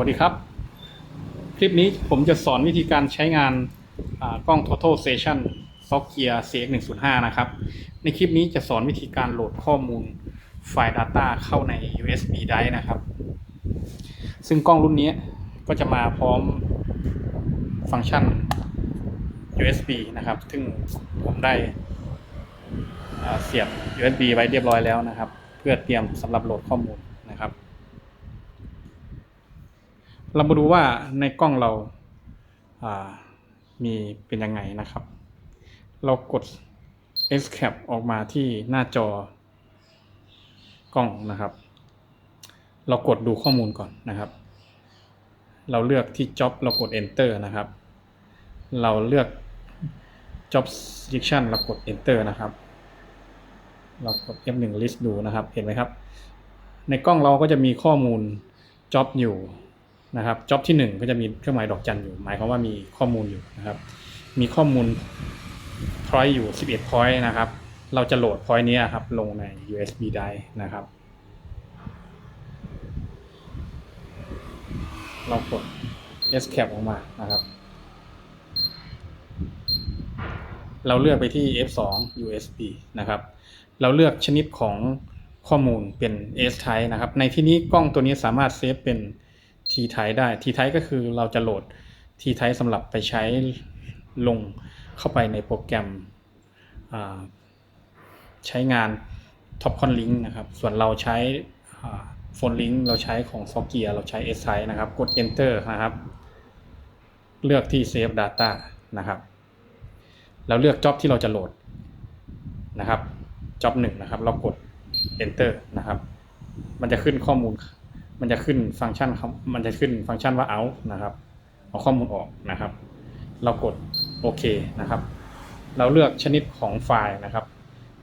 วัสดีครับ คลิปนี้ผมจะสอนวิธีการใช้งานกล้อง Total Station Softgear CX105 นะครับ ในคลิปนี้จะสอนวิธีการโหลดข้อมูลไฟล์ Data เข้าใน USB drive นะครับ ซึ่งกล้องรุ่นนี้ก็จะมาพร้อมฟังก์ชัน USB นะครับ ซึ่งผมได้เสียบ USB ไว้เรียบร้อยแล้วนะครับ เพื่อเตรียมสำหรับโหลดข้อมูลนะครับ เรามาดูว่าในกล้องเราามีเป็นยังไงนะครับ เรากด Escape ออกมาที่หน้าจอกล้องนะครับ เรากดดูข้อมูลก่อนนะครับ เราเลือกที่ Job เรากด Enter นะครับ เราเลือก Job Selection เรากด Enter นะครับ เรากด F1 list ดูนะครับ เห็นไหมครับ ในกล้องเราก็จะมีข้อมูล Job อยู่ นะครับจ็อบที่ 1 ก็จะมีเครื่องหมายดอกจันอยู่ หมายความว่ามีข้อมูลอยู่นะครับ มีข้อมูล point อยู่ 11 point นะครับ เราจะโหลด point นี้ครับลงใน USB drive นะครับ เรากด escape ออกมานะครับ เราเลือกไปที่ F2 USB นะครับ เราเลือกชนิดของข้อมูลเป็น S type นะครับ ในที่นี้กล้องตัวนี้สามารถเซฟเป็น T type ได้ T type ก็คือเราจะโหลด T type สำหรับไปใช้ลงเข้าไปในโปรแกรมใช้งาน Topcon Link นะครับ ส่วนเราใช้โฟนลิงเราใช้ของ f o g e a r เราใช้ S type นะครับ กด Enter นะครับ เลือกที่ Save Data นะครับเราเลือก Job ที่เราจะโหลดนะครับ Job หนึ่งนะครับ เรากด Enter นะครับ มันจะขึ้นข้อมูล มันจะขึ้นฟังก์ชันครับมันจะขึ้นฟังก์ชันว่า out นะครับ เอาข้อมูลออกนะครับ เรากดโอเคนะครับ เราเลือกชนิดของไฟล์นะครับ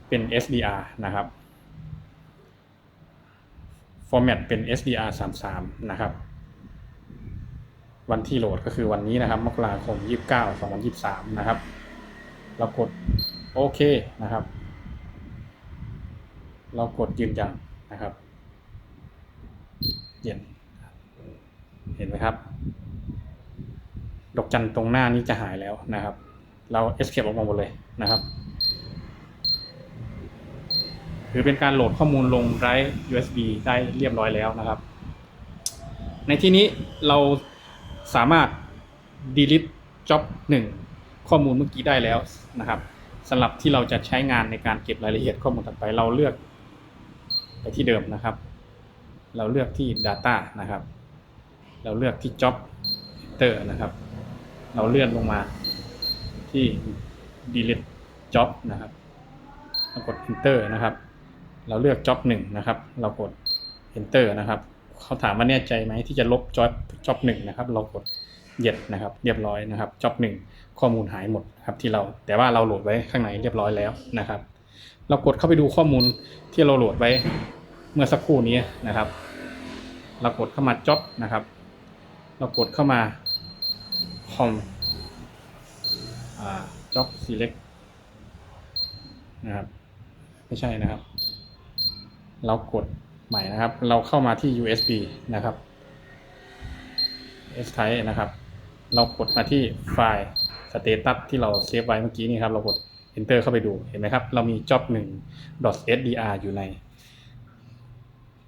เป็น SDR นะครับ format เป็น SDR 33นะครับ วันที่โหลดก็คือวันนี้นะครับ มกราคม 29 2023 นะครับ เรากดโอเคนะครับ เรากดยืนยันนะครับ เย็น เห็นไหมครับ ดอกจันตรงหน้านี้จะหายแล้วนะครับ เรา escape ออกมาหมดเลยนะครับถือเป็นการโหลดข้อมูลลงไดรฟ์ USB ได้เรียบร้อยแล้วนะครับ ในที่นี้เราสามารถ delete job 1 ข้อมูลเมื่อกี้ได้แล้วนะครับสำหรับที่เราจะใช้งานในการเก็บรายละเอียดข้อมูลต่อไปเราเลือกไปที่เดิมนะครับ เราเลือกที่ Data นะครับ เราเลือกที่ Job Enter นะครับ เราเลื่อนลงมาที่ Delete Job นะครับเรากด Enter นะครับ เราเลือก Job 1นะครับ เรากด Enter นะครับเขาถามว่าแน่ใจไหมที่จะลบ Job Job 1นะครับ เรากด Yes นะครับ เรียบร้อยนะครับ Job 1ข้อมูลหายหมดครับที่เรา แต่ว่าเราโหลดไว้ข้างในเรียบร้อยแล้วนะครับ เรากดเข้าไปดูข้อมูลที่เราโหลดไว้ เมื่อสักครู่นี้นะครับ เรากดเข้ามาจ็อบนะครับ เรากดเข้ามาคอมจ็อบ select นะครับ ไม่ใช่นะครับ เรากดใหม่นะครับ เราเข้ามาที่ USB นะครับ S type นะครับ เรากดมาที่ไฟล์ status ที่เราเซฟไว้เมื่อกี้นี่ครับ เรากด enter เข้าไปดู เห็นไหมครับ เรามี job 1 .sdr อยู่ใน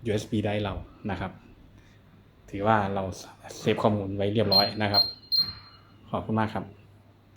USB ได้เรานะครับ ถือว่าเราเซฟข้อมูลไว้เรียบร้อยนะครับ ขอบคุณมากครับ